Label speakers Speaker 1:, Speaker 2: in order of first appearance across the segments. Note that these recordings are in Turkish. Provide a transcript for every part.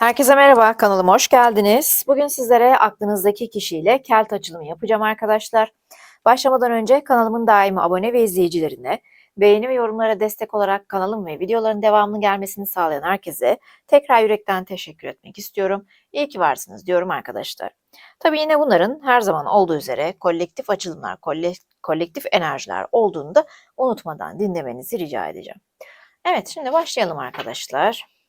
Speaker 1: Herkese merhaba, kanalıma hoş geldiniz. Bugün sizlere aklınızdaki kişiyle kelt açılımı yapacağım arkadaşlar. Başlamadan önce kanalımın daimi abone ve izleyicilerine, beğeni ve yorumlara destek olarak kanalım ve videoların devamlı gelmesini sağlayan herkese tekrar yürekten teşekkür etmek istiyorum. İyi ki varsınız diyorum arkadaşlar. Tabii yine bunların her zaman olduğu üzere kolektif açılımlar, kolektif enerjiler olduğunu da unutmadan dinlemenizi rica edeceğim. Evet, şimdi başlayalım arkadaşlar.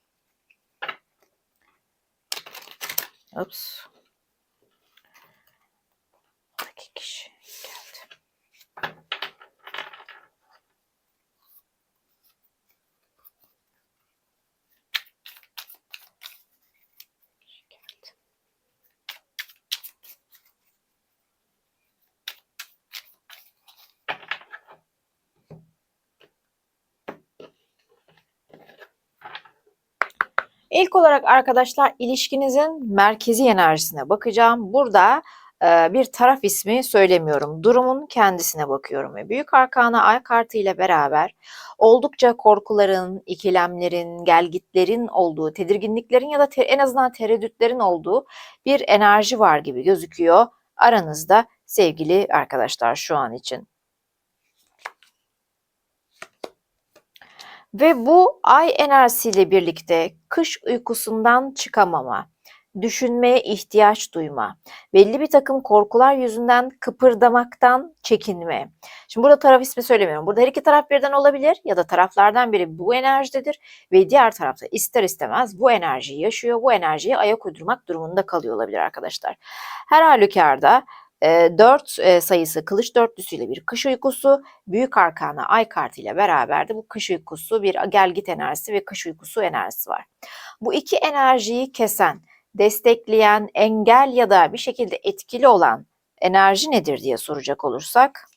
Speaker 1: Ups. İki kişi İlk olarak arkadaşlar ilişkinizin merkezi enerjisine bakacağım. Burada e, bir taraf ismi söylemiyorum. Durumun kendisine bakıyorum ve büyük arkana ay kartı ile beraber oldukça korkuların, ikilemlerin, gelgitlerin olduğu, tedirginliklerin ya da te- en azından tereddütlerin olduğu bir enerji var gibi gözüküyor aranızda sevgili arkadaşlar şu an için. Ve bu ay enerjisiyle birlikte kış uykusundan çıkamama, düşünmeye ihtiyaç duyma, belli bir takım korkular yüzünden kıpırdamaktan çekinme. Şimdi burada taraf ismi söylemiyorum. Burada her iki taraf birden olabilir ya da taraflardan biri bu enerjidedir ve diğer tarafta ister istemez bu enerjiyi yaşıyor, bu enerjiyi ayak uydurmak durumunda kalıyor olabilir arkadaşlar. Her halükarda 4 sayısı kılıç dörtlüsüyle bir kış uykusu, büyük arkana ay kartı ile beraber de bu kış uykusu bir gelgit enerjisi ve kış uykusu enerjisi var. Bu iki enerjiyi kesen, destekleyen, engel ya da bir şekilde etkili olan enerji nedir diye soracak olursak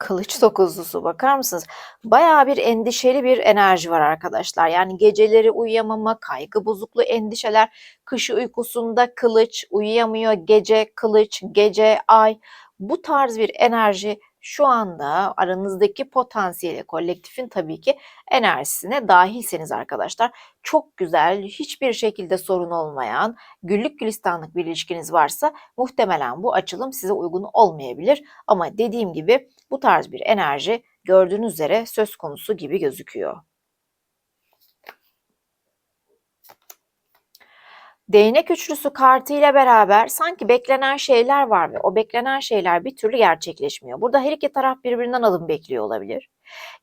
Speaker 1: Kılıç dokuzlusu bakar mısınız? Bayağı bir endişeli bir enerji var arkadaşlar. Yani geceleri uyuyamama, kaygı bozukluğu, endişeler, kış uykusunda kılıç, uyuyamıyor, gece kılıç, gece ay. Bu tarz bir enerji şu anda aranızdaki potansiyeli, kolektifin tabii ki enerjisine dahilseniz arkadaşlar çok güzel, hiçbir şekilde sorun olmayan, güllük gülistanlık bir ilişkiniz varsa muhtemelen bu açılım size uygun olmayabilir. Ama dediğim gibi bu tarz bir enerji gördüğünüz üzere söz konusu gibi gözüküyor. Değnek üçlüsü kartı ile beraber sanki beklenen şeyler var ve o beklenen şeyler bir türlü gerçekleşmiyor. Burada her iki taraf birbirinden adım bekliyor olabilir.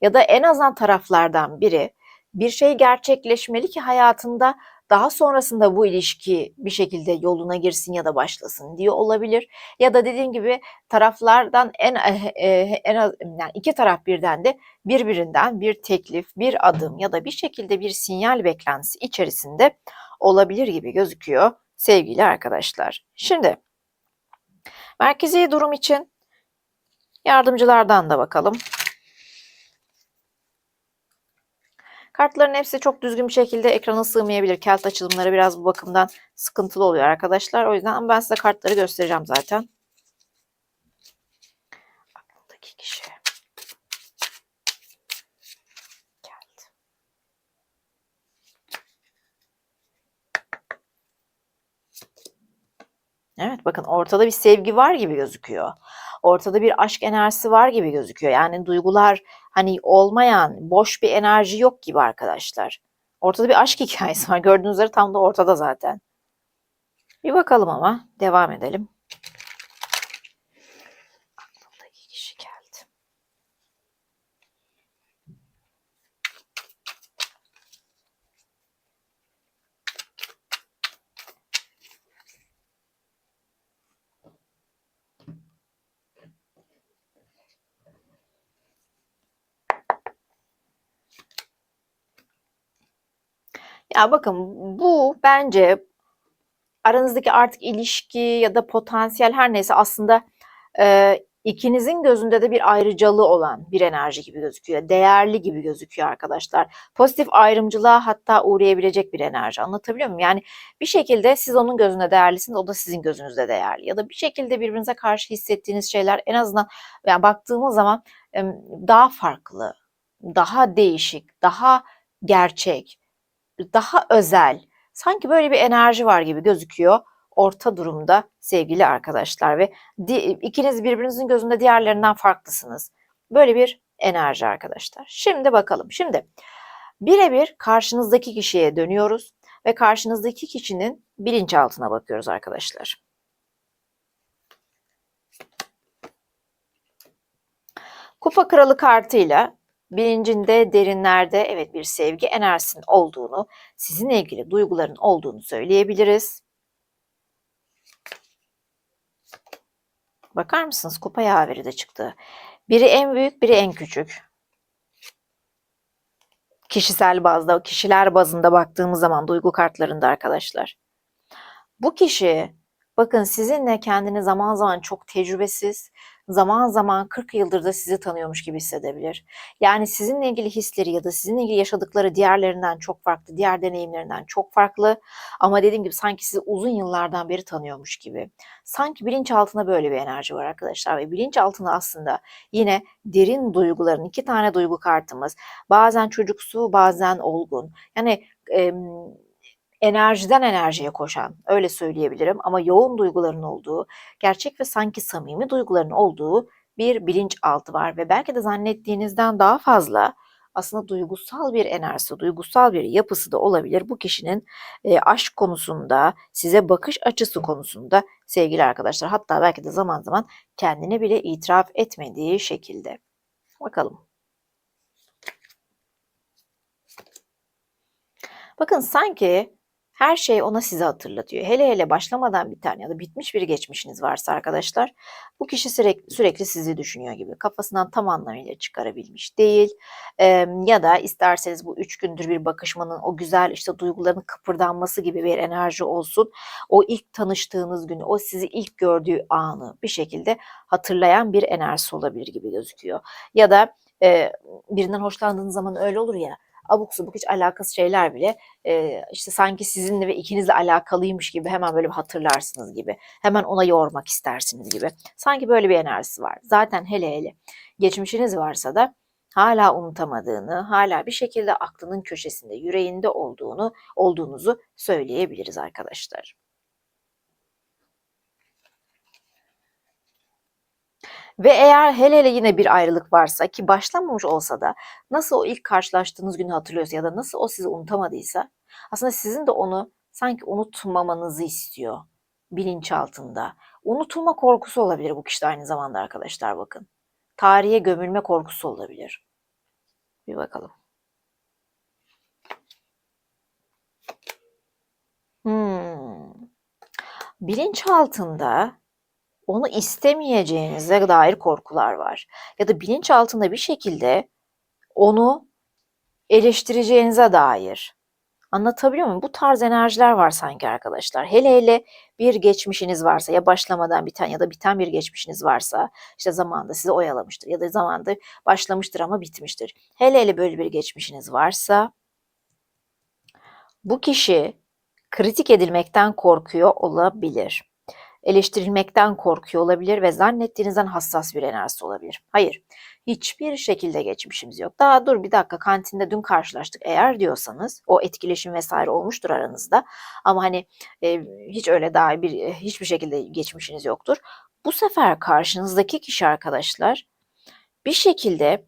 Speaker 1: Ya da en azından taraflardan biri bir şey gerçekleşmeli ki hayatında daha sonrasında bu ilişki bir şekilde yoluna girsin ya da başlasın diye olabilir. Ya da dediğim gibi taraflardan en eh, eh, en az yani iki taraf birden de birbirinden bir teklif, bir adım ya da bir şekilde bir sinyal beklentisi içerisinde olabilir gibi gözüküyor sevgili arkadaşlar. Şimdi merkezi durum için yardımcılardan da bakalım. Kartların hepsi çok düzgün bir şekilde ekrana sığmayabilir. Kelt açılımları biraz bu bakımdan sıkıntılı oluyor arkadaşlar. O yüzden ben size kartları göstereceğim zaten. Evet bakın ortada bir sevgi var gibi gözüküyor. Ortada bir aşk enerjisi var gibi gözüküyor. Yani duygular hani olmayan boş bir enerji yok gibi arkadaşlar. Ortada bir aşk hikayesi var. Gördüğünüz üzere tam da ortada zaten. Bir bakalım ama devam edelim. Ya bakın bu bence aranızdaki artık ilişki ya da potansiyel her neyse aslında e, ikinizin gözünde de bir ayrıcalığı olan bir enerji gibi gözüküyor. Değerli gibi gözüküyor arkadaşlar. Pozitif ayrımcılığa hatta uğrayabilecek bir enerji. Anlatabiliyor muyum? Yani bir şekilde siz onun gözünde değerlisiniz, o da sizin gözünüzde değerli. Ya da bir şekilde birbirinize karşı hissettiğiniz şeyler en azından yani baktığımız zaman daha farklı, daha değişik, daha gerçek daha özel, sanki böyle bir enerji var gibi gözüküyor orta durumda sevgili arkadaşlar ve ikiniz birbirinizin gözünde diğerlerinden farklısınız. Böyle bir enerji arkadaşlar. Şimdi bakalım. Şimdi birebir karşınızdaki kişiye dönüyoruz ve karşınızdaki kişinin bilinçaltına bakıyoruz arkadaşlar. Kupa kralı kartıyla bilincinde derinlerde evet bir sevgi enerjisinin olduğunu, sizinle ilgili duyguların olduğunu söyleyebiliriz. Bakar mısınız? Kupa yaveri de çıktı. Biri en büyük, biri en küçük. Kişisel bazda, kişiler bazında baktığımız zaman duygu kartlarında arkadaşlar. Bu kişi bakın sizinle kendini zaman zaman çok tecrübesiz, zaman zaman 40 yıldır da sizi tanıyormuş gibi hissedebilir. Yani sizinle ilgili hisleri ya da sizinle ilgili yaşadıkları diğerlerinden çok farklı, diğer deneyimlerinden çok farklı. Ama dediğim gibi sanki sizi uzun yıllardan beri tanıyormuş gibi. Sanki bilinçaltında böyle bir enerji var arkadaşlar ve bilinçaltında aslında yine derin duyguların iki tane duygu kartımız. Bazen çocuksu, bazen olgun. Yani em, enerjiden enerjiye koşan, öyle söyleyebilirim ama yoğun duyguların olduğu, gerçek ve sanki samimi duyguların olduğu bir bilinçaltı var ve belki de zannettiğinizden daha fazla aslında duygusal bir enerjisi, duygusal bir yapısı da olabilir bu kişinin e, aşk konusunda, size bakış açısı konusunda sevgili arkadaşlar. Hatta belki de zaman zaman kendine bile itiraf etmediği şekilde. Bakalım. Bakın sanki her şey ona sizi hatırlatıyor. Hele hele başlamadan bir tane ya da bitmiş bir geçmişiniz varsa arkadaşlar bu kişi sürekli, sürekli sizi düşünüyor gibi. Kafasından tam anlamıyla çıkarabilmiş değil. Ee, ya da isterseniz bu üç gündür bir bakışmanın o güzel işte duyguların kıpırdanması gibi bir enerji olsun. O ilk tanıştığınız günü, o sizi ilk gördüğü anı bir şekilde hatırlayan bir enerjisi olabilir gibi gözüküyor. Ya da e, birinden hoşlandığınız zaman öyle olur ya abuk subuk hiç alakası şeyler bile e, işte sanki sizinle ve ikinizle alakalıymış gibi hemen böyle bir hatırlarsınız gibi. Hemen ona yormak istersiniz gibi. Sanki böyle bir enerjisi var. Zaten hele hele geçmişiniz varsa da hala unutamadığını, hala bir şekilde aklının köşesinde, yüreğinde olduğunu, olduğunuzu söyleyebiliriz arkadaşlar. Ve eğer hele hele yine bir ayrılık varsa ki başlamamış olsa da nasıl o ilk karşılaştığınız günü hatırlıyorsa ya da nasıl o sizi unutamadıysa aslında sizin de onu sanki unutmamanızı istiyor bilinçaltında. Unutulma korkusu olabilir bu kişide aynı zamanda arkadaşlar bakın. Tarihe gömülme korkusu olabilir. Bir bakalım. Hmm. Bilinçaltında onu istemeyeceğinize dair korkular var. Ya da bilinçaltında bir şekilde onu eleştireceğinize dair. Anlatabiliyor muyum? Bu tarz enerjiler var sanki arkadaşlar. Hele hele bir geçmişiniz varsa ya başlamadan biten ya da biten bir geçmişiniz varsa işte zamanında sizi oyalamıştır ya da zamanında başlamıştır ama bitmiştir. Hele hele böyle bir geçmişiniz varsa bu kişi kritik edilmekten korkuyor olabilir eleştirilmekten korkuyor olabilir ve zannettiğinizden hassas bir enerjisi olabilir. Hayır, hiçbir şekilde geçmişimiz yok. Daha dur bir dakika kantinde dün karşılaştık eğer diyorsanız o etkileşim vesaire olmuştur aranızda. Ama hani e, hiç öyle daha bir e, hiçbir şekilde geçmişiniz yoktur. Bu sefer karşınızdaki kişi arkadaşlar bir şekilde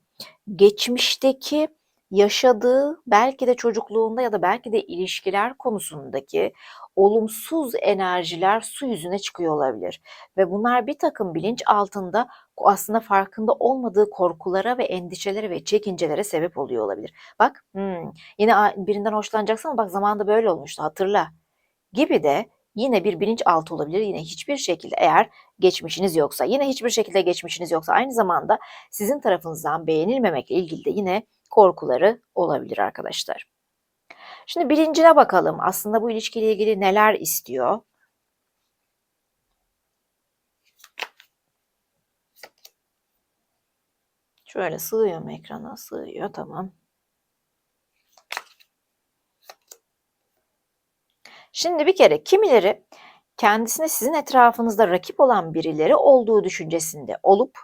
Speaker 1: geçmişteki yaşadığı belki de çocukluğunda ya da belki de ilişkiler konusundaki olumsuz enerjiler su yüzüne çıkıyor olabilir. Ve bunlar bir takım bilinç altında aslında farkında olmadığı korkulara ve endişelere ve çekincelere sebep oluyor olabilir. Bak hmm, yine birinden hoşlanacaksın ama bak zamanında böyle olmuştu hatırla gibi de yine bir bilinç altı olabilir. Yine hiçbir şekilde eğer geçmişiniz yoksa, yine hiçbir şekilde geçmişiniz yoksa aynı zamanda sizin tarafınızdan beğenilmemekle ilgili de yine korkuları olabilir arkadaşlar. Şimdi bilincine bakalım. Aslında bu ilişkiyle ilgili neler istiyor? Şöyle sığıyor mu ekrana? Sığıyor tamam. Şimdi bir kere kimileri kendisine sizin etrafınızda rakip olan birileri olduğu düşüncesinde olup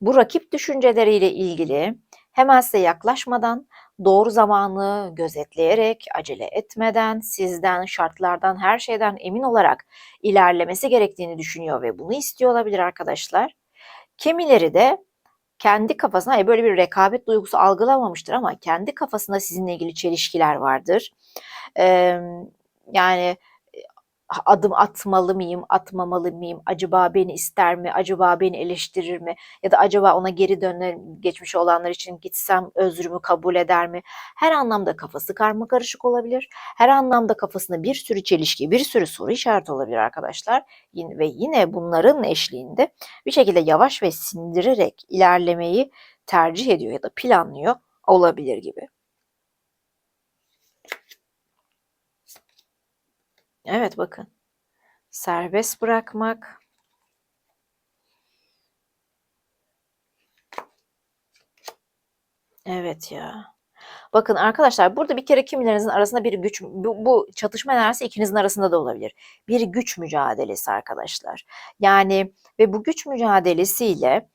Speaker 1: bu rakip düşünceleriyle ilgili hemen size yaklaşmadan doğru zamanı gözetleyerek, acele etmeden, sizden, şartlardan, her şeyden emin olarak ilerlemesi gerektiğini düşünüyor ve bunu istiyor olabilir arkadaşlar. Kimileri de kendi kafasına e, böyle bir rekabet duygusu algılamamıştır ama kendi kafasında sizinle ilgili çelişkiler vardır. Ee, yani adım atmalı mıyım, atmamalı mıyım? Acaba beni ister mi? Acaba beni eleştirir mi? Ya da acaba ona geri döner, geçmiş olanlar için gitsem özrümü kabul eder mi? Her anlamda kafası karma karışık olabilir. Her anlamda kafasında bir sürü çelişki, bir sürü soru işareti olabilir arkadaşlar. Ve yine bunların eşliğinde bir şekilde yavaş ve sindirerek ilerlemeyi tercih ediyor ya da planlıyor olabilir gibi. Evet bakın. Serbest bırakmak. Evet ya. Bakın arkadaşlar burada bir kere kimilerinizin arasında bir güç, bu, bu çatışma enerjisi ikinizin arasında da olabilir. Bir güç mücadelesi arkadaşlar. Yani ve bu güç mücadelesiyle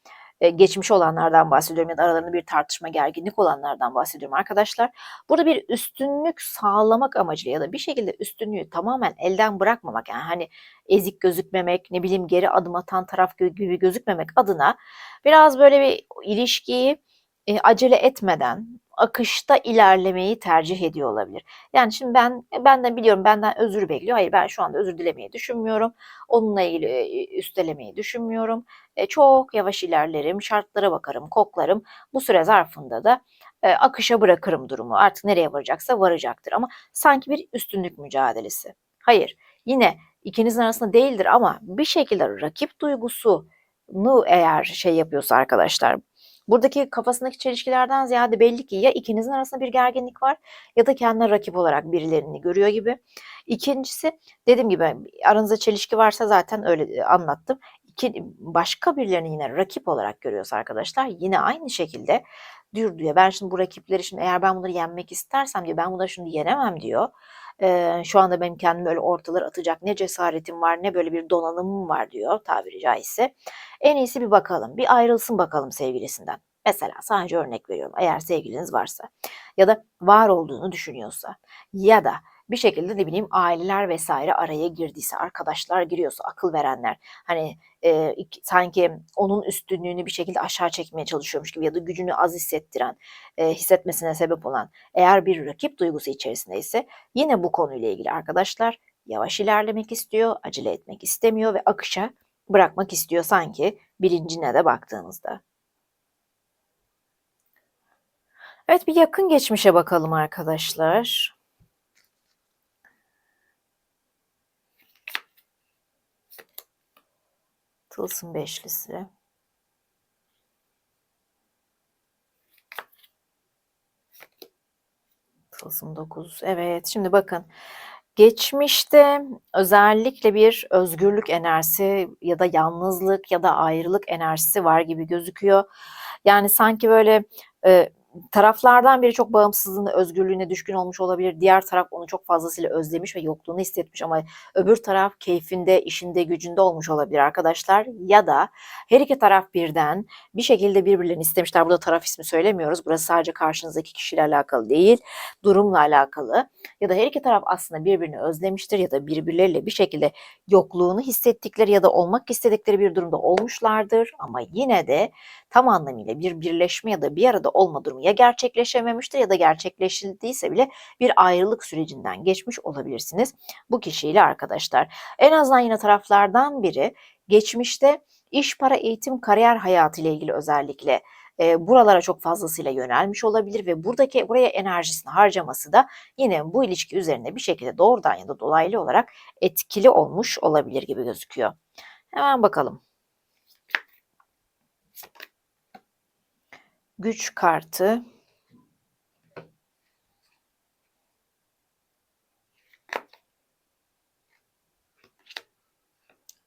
Speaker 1: e, geçmiş olanlardan bahsediyorum ya da aralarında bir tartışma, gerginlik olanlardan bahsediyorum arkadaşlar. Burada bir üstünlük sağlamak amacıyla ya da bir şekilde üstünlüğü tamamen elden bırakmamak yani hani ezik gözükmemek, ne bileyim geri adım atan taraf gibi gözükmemek adına biraz böyle bir ilişkiyi e, acele etmeden akışta ilerlemeyi tercih ediyor olabilir. Yani şimdi ben benden biliyorum benden özür bekliyor. Hayır ben şu anda özür dilemeyi düşünmüyorum. Onunla ilgili e, üstelemeyi düşünmüyorum. E, çok yavaş ilerlerim, şartlara bakarım, koklarım. Bu süre zarfında da e, akışa bırakırım durumu. Artık nereye varacaksa varacaktır ama sanki bir üstünlük mücadelesi. Hayır, yine ikinizin arasında değildir ama bir şekilde rakip duygusunu eğer şey yapıyorsa arkadaşlar Buradaki kafasındaki çelişkilerden ziyade belli ki ya ikinizin arasında bir gerginlik var ya da kendine rakip olarak birilerini görüyor gibi. İkincisi dediğim gibi aranızda çelişki varsa zaten öyle e, anlattım. İki, başka birilerini yine rakip olarak görüyorsa arkadaşlar yine aynı şekilde diyor diyor ben şimdi bu rakipleri şimdi eğer ben bunları yenmek istersem diyor ben bunları şimdi yenemem diyor. Ee, şu anda benim kendimi öyle ortalara atacak ne cesaretim var ne böyle bir donanımım var diyor tabiri caizse. En iyisi bir bakalım bir ayrılsın bakalım sevgilisinden. Mesela sadece örnek veriyorum eğer sevgiliniz varsa ya da var olduğunu düşünüyorsa ya da bir şekilde ne bileyim aileler vesaire araya girdiyse, arkadaşlar giriyorsa, akıl verenler hani e, sanki onun üstünlüğünü bir şekilde aşağı çekmeye çalışıyormuş gibi ya da gücünü az hissettiren, e, hissetmesine sebep olan eğer bir rakip duygusu içerisindeyse yine bu konuyla ilgili arkadaşlar yavaş ilerlemek istiyor, acele etmek istemiyor ve akışa bırakmak istiyor sanki birincine de baktığınızda. Evet bir yakın geçmişe bakalım arkadaşlar. Tılsım beşlisi. Tılsım dokuz. Evet şimdi bakın. Geçmişte özellikle bir özgürlük enerjisi ya da yalnızlık ya da ayrılık enerjisi var gibi gözüküyor. Yani sanki böyle e, taraflardan biri çok bağımsızlığına, özgürlüğüne düşkün olmuş olabilir. Diğer taraf onu çok fazlasıyla özlemiş ve yokluğunu hissetmiş ama öbür taraf keyfinde, işinde, gücünde olmuş olabilir arkadaşlar. Ya da her iki taraf birden bir şekilde birbirlerini istemişler. Burada taraf ismi söylemiyoruz. Burası sadece karşınızdaki kişiyle alakalı değil, durumla alakalı. Ya da her iki taraf aslında birbirini özlemiştir ya da birbirleriyle bir şekilde yokluğunu hissettikleri ya da olmak istedikleri bir durumda olmuşlardır. Ama yine de tam anlamıyla bir birleşme ya da bir arada olma durumu ya gerçekleşememiştir ya da gerçekleştiyse bile bir ayrılık sürecinden geçmiş olabilirsiniz bu kişiyle arkadaşlar. En azından yine taraflardan biri geçmişte iş, para, eğitim, kariyer hayatı ile ilgili özellikle e, buralara çok fazlasıyla yönelmiş olabilir ve buradaki buraya enerjisini harcaması da yine bu ilişki üzerinde bir şekilde doğrudan ya da dolaylı olarak etkili olmuş olabilir gibi gözüküyor. Hemen bakalım. Güç kartı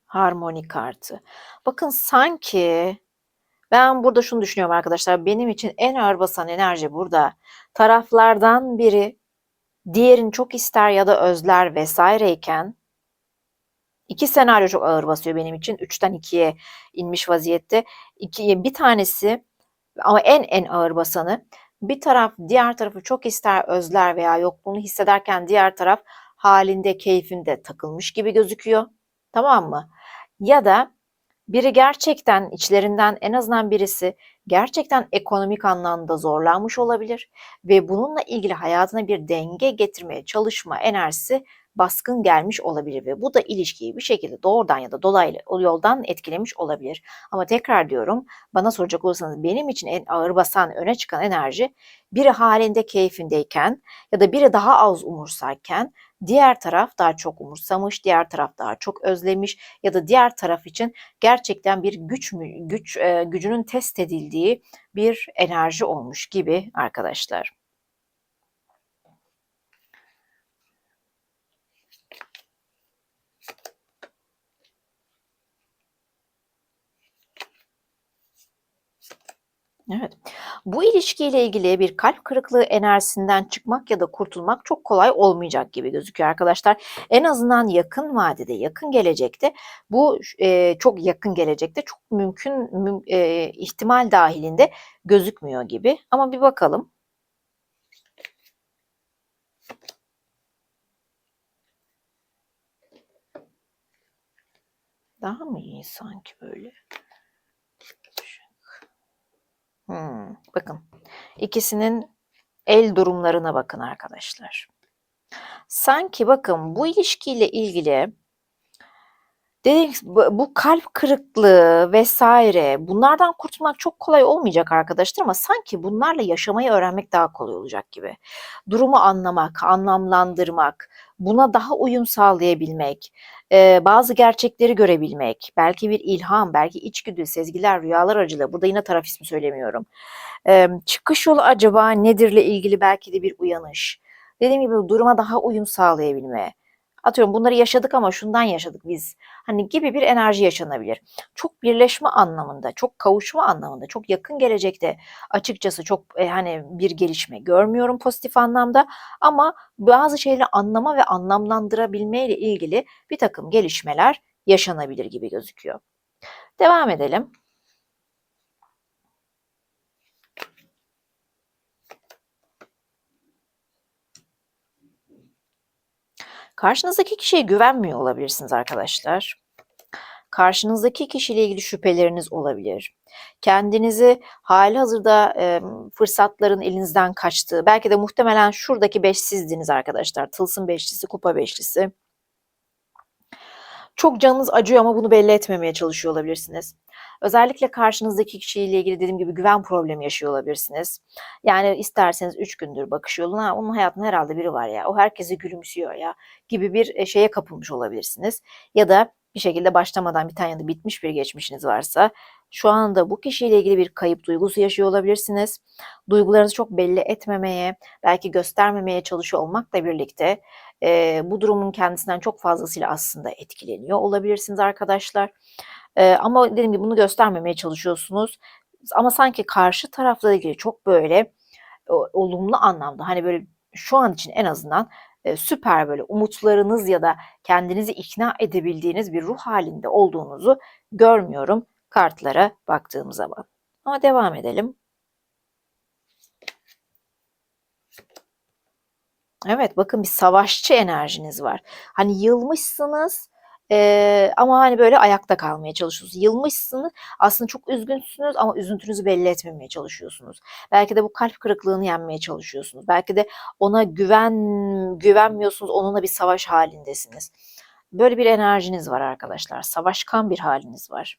Speaker 1: harmoni kartı. Bakın sanki ben burada şunu düşünüyorum arkadaşlar. Benim için en ağır basan enerji burada. Taraflardan biri diğerini çok ister ya da özler vesaireyken iki senaryo çok ağır basıyor benim için. Üçten ikiye inmiş vaziyette. İki, bir tanesi ama en en ağır basanı Bir taraf diğer tarafı çok ister, özler veya yokluğunu hissederken diğer taraf halinde, keyfinde takılmış gibi gözüküyor. Tamam mı? Ya da biri gerçekten içlerinden en azından birisi gerçekten ekonomik anlamda zorlanmış olabilir ve bununla ilgili hayatına bir denge getirmeye çalışma enerjisi baskın gelmiş olabilir ve bu da ilişkiyi bir şekilde doğrudan ya da dolaylı yoldan etkilemiş olabilir. Ama tekrar diyorum bana soracak olursanız benim için en ağır basan öne çıkan enerji biri halinde keyfindeyken ya da biri daha az umursarken diğer taraf daha çok umursamış, diğer taraf daha çok özlemiş ya da diğer taraf için gerçekten bir güç güç gücünün test edildiği bir enerji olmuş gibi arkadaşlar. Evet. Bu ilişkiyle ilgili bir kalp kırıklığı enerjisinden çıkmak ya da kurtulmak çok kolay olmayacak gibi gözüküyor arkadaşlar. En azından yakın vadede, yakın gelecekte bu e, çok yakın gelecekte çok mümkün müm, e, ihtimal dahilinde gözükmüyor gibi. Ama bir bakalım. Daha mı iyi sanki böyle? Hmm, bakın ikisinin el durumlarına bakın arkadaşlar. Sanki bakın bu ilişkiyle ilgili dedik bu kalp kırıklığı vesaire bunlardan kurtulmak çok kolay olmayacak arkadaşlar ama sanki bunlarla yaşamayı öğrenmek daha kolay olacak gibi. Durumu anlamak, anlamlandırmak, buna daha uyum sağlayabilmek, e, bazı gerçekleri görebilmek, belki bir ilham, belki içgüdü, sezgiler, rüyalar aracılığıyla, burada yine taraf ismi söylemiyorum. E, çıkış yolu acaba nedirle ilgili belki de bir uyanış. Dediğim gibi duruma daha uyum sağlayabilme. Atıyorum bunları yaşadık ama şundan yaşadık biz. Hani gibi bir enerji yaşanabilir. Çok birleşme anlamında, çok kavuşma anlamında, çok yakın gelecekte açıkçası çok e, hani bir gelişme görmüyorum pozitif anlamda ama bazı şeyleri anlama ve anlamlandırabilme ile ilgili bir takım gelişmeler yaşanabilir gibi gözüküyor. Devam edelim. Karşınızdaki kişiye güvenmiyor olabilirsiniz arkadaşlar. Karşınızdaki kişiyle ilgili şüpheleriniz olabilir. Kendinizi hali hazırda e, fırsatların elinizden kaçtığı, belki de muhtemelen şuradaki beş sizdiniz arkadaşlar. Tılsım beşlisi, kupa beşlisi. Çok canınız acıyor ama bunu belli etmemeye çalışıyor olabilirsiniz. Özellikle karşınızdaki kişiyle ilgili dediğim gibi güven problemi yaşıyor olabilirsiniz. Yani isterseniz 3 gündür bakış yoluna onun hayatında herhalde biri var ya o herkese gülümsüyor ya gibi bir e, şeye kapılmış olabilirsiniz. Ya da bir şekilde başlamadan bir tane bitmiş bir geçmişiniz varsa şu anda bu kişiyle ilgili bir kayıp duygusu yaşıyor olabilirsiniz. Duygularınızı çok belli etmemeye, belki göstermemeye çalışıyor olmakla birlikte e, bu durumun kendisinden çok fazlasıyla aslında etkileniyor olabilirsiniz arkadaşlar. E, ama dediğim gibi bunu göstermemeye çalışıyorsunuz. Ama sanki karşı tarafla ilgili çok böyle olumlu anlamda hani böyle şu an için en azından e, süper böyle umutlarınız ya da kendinizi ikna edebildiğiniz bir ruh halinde olduğunuzu görmüyorum kartlara baktığım zaman. Ama devam edelim. Evet bakın bir savaşçı enerjiniz var. Hani yılmışsınız ee, ama hani böyle ayakta kalmaya çalışıyorsunuz. Yılmışsınız aslında çok üzgünsünüz ama üzüntünüzü belli etmemeye çalışıyorsunuz. Belki de bu kalp kırıklığını yenmeye çalışıyorsunuz. Belki de ona güven güvenmiyorsunuz onunla bir savaş halindesiniz. Böyle bir enerjiniz var arkadaşlar. Savaşkan bir haliniz var.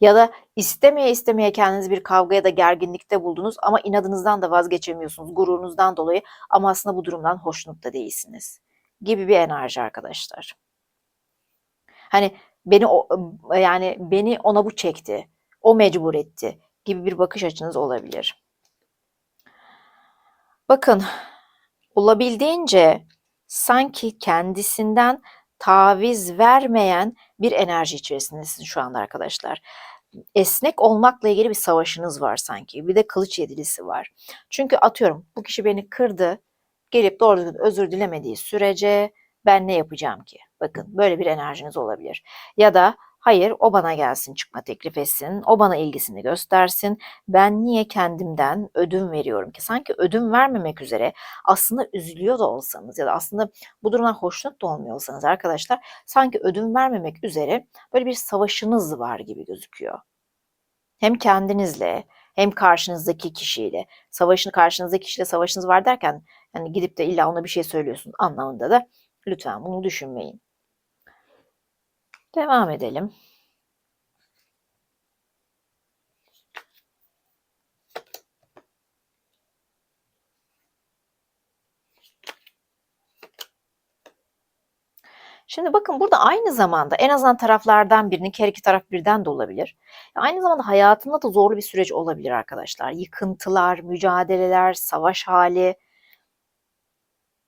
Speaker 1: Ya da istemeye istemeye kendinizi bir kavga ya da gerginlikte buldunuz ama inadınızdan da vazgeçemiyorsunuz, gururunuzdan dolayı ama aslında bu durumdan hoşnut da değilsiniz. Gibi bir enerji arkadaşlar. Hani beni yani beni ona bu çekti, o mecbur etti gibi bir bakış açınız olabilir. Bakın olabildiğince sanki kendisinden taviz vermeyen bir enerji içerisindesiniz şu anda arkadaşlar esnek olmakla ilgili bir savaşınız var sanki. Bir de kılıç yedilisi var. Çünkü atıyorum bu kişi beni kırdı. Gelip doğru düzgün özür dilemediği sürece ben ne yapacağım ki? Bakın böyle bir enerjiniz olabilir. Ya da Hayır, o bana gelsin, çıkma teklif etsin, o bana ilgisini göstersin. Ben niye kendimden ödün veriyorum ki? Sanki ödün vermemek üzere aslında üzülüyor da olsanız ya da aslında bu durumdan hoşnut da olmuyor olsanız arkadaşlar sanki ödün vermemek üzere böyle bir savaşınız var gibi gözüküyor. Hem kendinizle hem karşınızdaki kişiyle. Savaşın karşınızdaki kişiyle savaşınız var derken yani gidip de illa ona bir şey söylüyorsun anlamında da lütfen bunu düşünmeyin. Devam edelim. Şimdi bakın burada aynı zamanda en azından taraflardan birinin her iki taraf birden de olabilir. Aynı zamanda hayatında da zorlu bir süreç olabilir arkadaşlar. Yıkıntılar, mücadeleler, savaş hali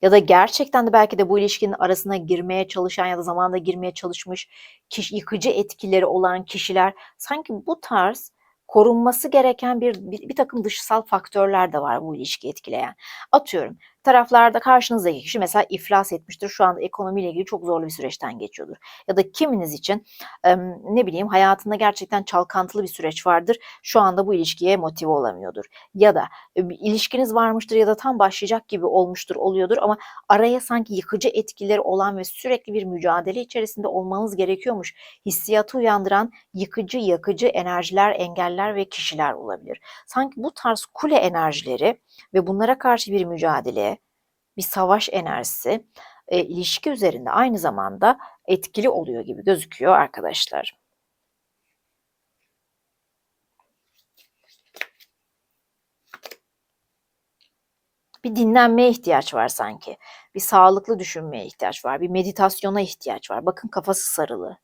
Speaker 1: ya da gerçekten de belki de bu ilişkinin arasına girmeye çalışan ya da zamanında girmeye çalışmış kişi, yıkıcı etkileri olan kişiler sanki bu tarz korunması gereken bir, bir, bir takım dışsal faktörler de var bu ilişki etkileyen. Atıyorum taraflarda karşınızdaki kişi mesela iflas etmiştir. Şu anda ekonomiyle ilgili çok zorlu bir süreçten geçiyordur. Ya da kiminiz için ne bileyim hayatında gerçekten çalkantılı bir süreç vardır. Şu anda bu ilişkiye motive olamıyordur. Ya da bir ilişkiniz varmıştır ya da tam başlayacak gibi olmuştur, oluyordur ama araya sanki yıkıcı etkileri olan ve sürekli bir mücadele içerisinde olmanız gerekiyormuş hissiyatı uyandıran yıkıcı, yakıcı enerjiler, engeller ve kişiler olabilir. Sanki bu tarz kule enerjileri ve bunlara karşı bir mücadele, bir savaş enerjisi e, ilişki üzerinde aynı zamanda etkili oluyor gibi gözüküyor arkadaşlar. Bir dinlenmeye ihtiyaç var sanki. Bir sağlıklı düşünmeye ihtiyaç var. Bir meditasyona ihtiyaç var. Bakın kafası sarılı.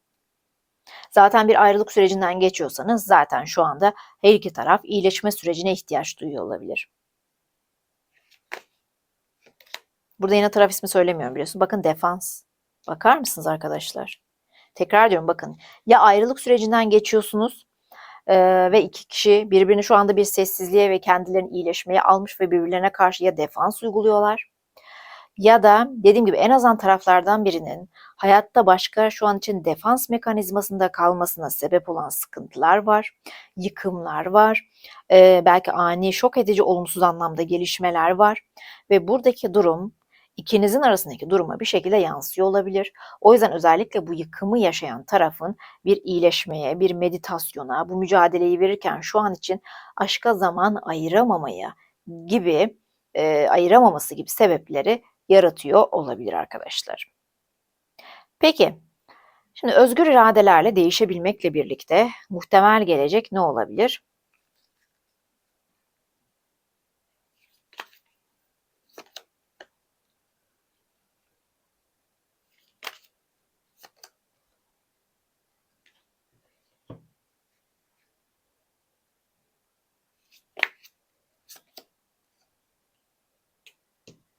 Speaker 1: Zaten bir ayrılık sürecinden geçiyorsanız zaten şu anda her iki taraf iyileşme sürecine ihtiyaç duyuyor olabilir. Burada yine taraf ismi söylemiyorum biliyorsun. Bakın defans. Bakar mısınız arkadaşlar? Tekrar diyorum bakın. Ya ayrılık sürecinden geçiyorsunuz e, ve iki kişi birbirini şu anda bir sessizliğe ve kendilerini iyileşmeye almış ve birbirlerine karşı ya defans uyguluyorlar ya da dediğim gibi en azından taraflardan birinin hayatta başka şu an için defans mekanizmasında kalmasına sebep olan sıkıntılar var, yıkımlar var, e, belki ani şok edici olumsuz anlamda gelişmeler var ve buradaki durum ikinizin arasındaki duruma bir şekilde yansıyor olabilir. O yüzden özellikle bu yıkımı yaşayan tarafın bir iyileşmeye, bir meditasyona, bu mücadeleyi verirken şu an için aşka zaman ayıramamaya gibi e, ayıramaması gibi sebepleri yaratıyor olabilir arkadaşlar. Peki, şimdi özgür iradelerle değişebilmekle birlikte muhtemel gelecek ne olabilir?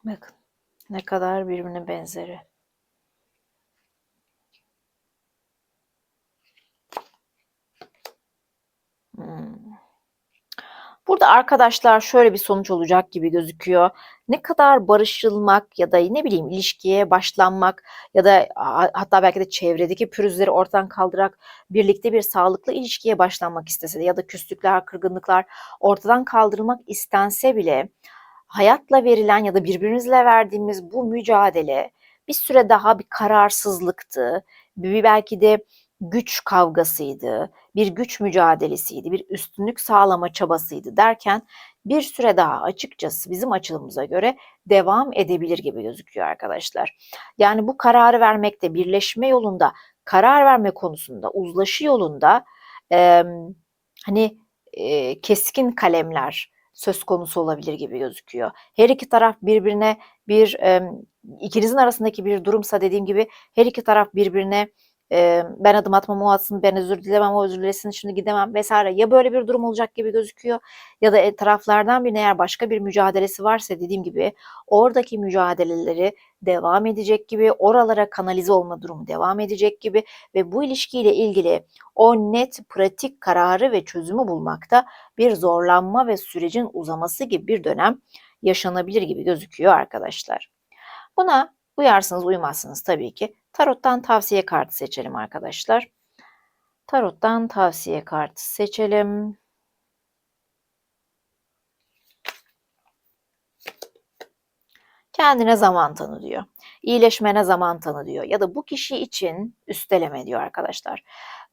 Speaker 1: Bakın ne kadar birbirine benzeri. Hmm. Burada arkadaşlar şöyle bir sonuç olacak gibi gözüküyor. Ne kadar barışılmak ya da ne bileyim ilişkiye başlanmak ya da hatta belki de çevredeki pürüzleri ortadan kaldırarak birlikte bir sağlıklı ilişkiye başlanmak istese de ya da küslükler, kırgınlıklar ortadan kaldırılmak istense bile hayatla verilen ya da birbirimizle verdiğimiz bu mücadele bir süre daha bir kararsızlıktı. Bir belki de güç kavgasıydı, bir güç mücadelesiydi, bir üstünlük sağlama çabasıydı derken bir süre daha açıkçası bizim açılımıza göre devam edebilir gibi gözüküyor arkadaşlar. Yani bu kararı vermekte, birleşme yolunda, karar verme konusunda, uzlaşı yolunda e, hani e, keskin kalemler, söz konusu olabilir gibi gözüküyor. Her iki taraf birbirine bir ikinizin arasındaki bir durumsa dediğim gibi her iki taraf birbirine e, ben adım atmam o atsın, ben özür dilemem o özür dilesin, şimdi gidemem vesaire. Ya böyle bir durum olacak gibi gözüküyor ya da e, taraflardan birine eğer başka bir mücadelesi varsa dediğim gibi oradaki mücadeleleri devam edecek gibi, oralara kanalize olma durumu devam edecek gibi ve bu ilişkiyle ilgili o net pratik kararı ve çözümü bulmakta bir zorlanma ve sürecin uzaması gibi bir dönem yaşanabilir gibi gözüküyor arkadaşlar. Buna Uyarsınız uymazsınız tabii ki. Tarottan tavsiye kartı seçelim arkadaşlar. Tarot'tan tavsiye kartı seçelim. Kendine zaman tanı diyor. İyileşmene zaman tanı diyor. Ya da bu kişi için üsteleme diyor arkadaşlar.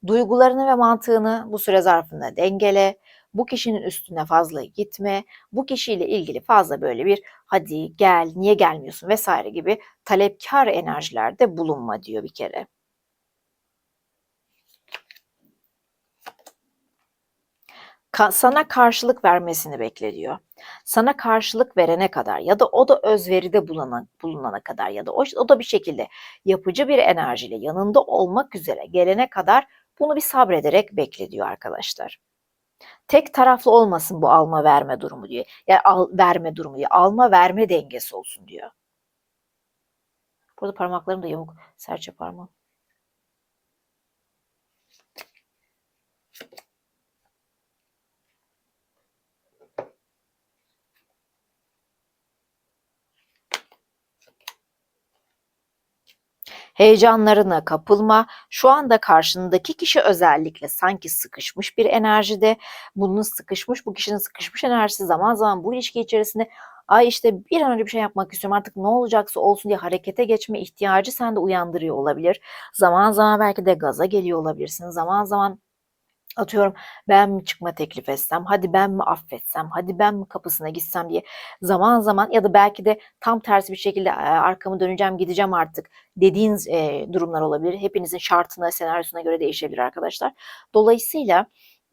Speaker 1: Duygularını ve mantığını bu süre zarfında dengele. Bu kişinin üstüne fazla gitme. Bu kişiyle ilgili fazla böyle bir hadi gel, niye gelmiyorsun vesaire gibi talepkar enerjilerde bulunma diyor bir kere. Sana karşılık vermesini bekle diyor. Sana karşılık verene kadar ya da o da özveride bulunana, bulunana kadar ya da o, o da bir şekilde yapıcı bir enerjiyle yanında olmak üzere gelene kadar bunu bir sabrederek bekle diyor arkadaşlar. Tek taraflı olmasın bu alma verme durumu diyor. Yani al, verme durumu diyor. Alma verme dengesi olsun diyor. Burada parmaklarım da yamuk. Serçe parmağım. Heyecanlarına kapılma. Şu anda karşındaki kişi özellikle sanki sıkışmış bir enerjide. Bunun sıkışmış, bu kişinin sıkışmış enerjisi zaman zaman bu ilişki içerisinde ay işte bir an önce bir şey yapmak istiyorum artık ne olacaksa olsun diye harekete geçme ihtiyacı sende uyandırıyor olabilir. Zaman zaman belki de gaza geliyor olabilirsin. Zaman zaman Atıyorum ben mi çıkma teklif etsem, hadi ben mi affetsem, hadi ben mi kapısına gitsem diye zaman zaman ya da belki de tam tersi bir şekilde arkamı döneceğim gideceğim artık dediğin e, durumlar olabilir. Hepinizin şartına, senaryosuna göre değişebilir arkadaşlar. Dolayısıyla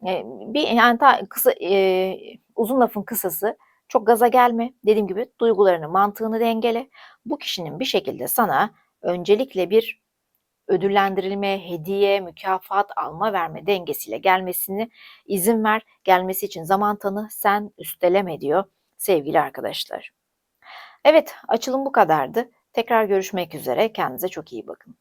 Speaker 1: e, bir yani ta kısa e, uzun lafın kısası çok gaza gelme. Dediğim gibi duygularını, mantığını dengele. Bu kişinin bir şekilde sana öncelikle bir ödüllendirilme, hediye, mükafat alma verme dengesiyle gelmesini izin ver. Gelmesi için zaman tanı, sen üsteleme diyor sevgili arkadaşlar. Evet, açılım bu kadardı. Tekrar görüşmek üzere. Kendinize çok iyi bakın.